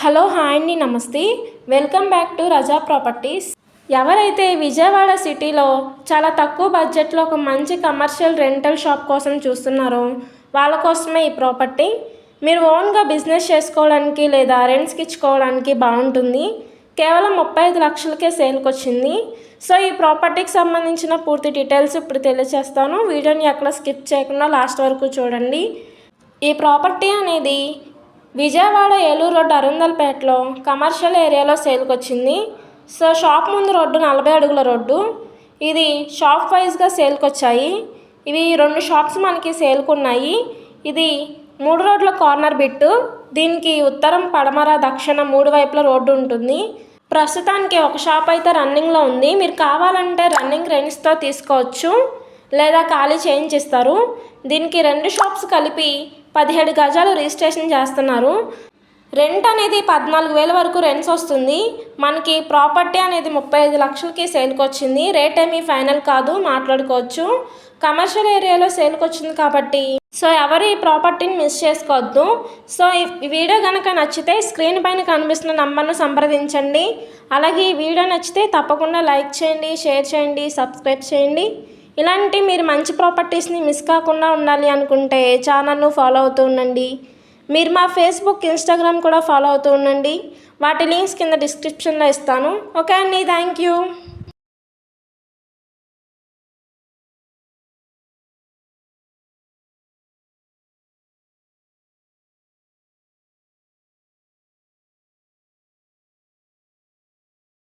Hello hi అండి నమస్తే. Welcome back to Raza properties. ఎవరైతే విజయవాడ సిటీలో చాలా తక్కువ బడ్జెట్లో ఒక మంచి కమర్షియల్ రెంటల్ షాప్ కోసం చూస్తున్నారో వాళ్ళ కోసమే ఈ ప్రాపర్టీ. మీరు ఓన్గా బిజినెస్ చేసుకోవడానికి లేదా రెంట్స్కి ఇచ్చుకోవడానికి బాగుంటుంది. కేవలం ముప్పై ఐదు లక్షలకే సేల్కి వచ్చింది సో ఈ ప్రాపర్టీకి సంబంధించిన పూర్తి డీటెయిల్స్ ఇప్పుడు తెలియజేస్తాను వీడియోని ఎక్కడ స్కిప్ చేయకుండా లాస్ట్ వరకు చూడండి. ఈ ప్రాపర్టీ అనేది విజయవాడ ఏలూరు రోడ్డు అరుందల్పేటలో కమర్షియల్ ఏరియాలో సేల్కి వచ్చింది సో షాప్ ముందు రోడ్డు నలభై అడుగుల రోడ్డు. ఇది షాప్ వైజ్గా సేల్కి వచ్చాయి ఇవి రెండు షాప్స్ మనకి సేల్కి ఉన్నాయి ఇది మూడు రోడ్ల కార్నర్ బిట్టు. దీనికి ఉత్తరం పడమర దక్షిణ మూడు వైపుల రోడ్డు ఉంటుంది. ప్రస్తుతానికి ఒక షాప్ అయితే రన్నింగ్లో ఉంది. మీరు కావాలంటే రన్నింగ్ రెంట్స్తో తీసుకోవచ్చు. లేదా ఖాళీ చేయించిస్తారు. దీనికి రెండు షాప్స్ కలిపి పదిహేడు గజాలు రిజిస్ట్రేషన్ చేస్తున్నారు. రెంట్ అనేది పద్నాలుగు వేల వరకు రెంట్స్ వస్తుంది. మనకి ప్రాపర్టీ అనేది ముప్పై ఐదు లక్షలకి సేల్కి వచ్చింది. రేట్ ఏమీ ఫైనల్ కాదు మాట్లాడుకోవచ్చు. కమర్షియల్ ఏరియాలో సేల్కి వచ్చింది కాబట్టి సో ఎవరు ఈ ప్రాపర్టీని మిస్ చేసుకోవద్దు. సో ఈ వీడియో కనుక నచ్చితే స్క్రీన్ పైన కనిపిస్తున్న నంబర్ను సంప్రదించండి. అలాగే ఈ వీడియో నచ్చితే తప్పకుండా లైక్ చేయండి షేర్ చేయండి సబ్స్క్రైబ్ చేయండి. ఇలాంటి మీరు మంచి ప్రాపర్టీస్ని మిస్ కాకుండా ఉండాలి అనుకుంటే ఛానల్ను ఫాలో అవుతూ ఉండండి. మీరు మా ఫేస్బుక్ ఇన్స్టాగ్రామ్ కూడా ఫాలో అవుతూ ఉండండి. వాటి లింక్స్ కింద డిస్క్రిప్షన్లో ఇస్తాను. ఓకే అండి థ్యాంక్ యూ.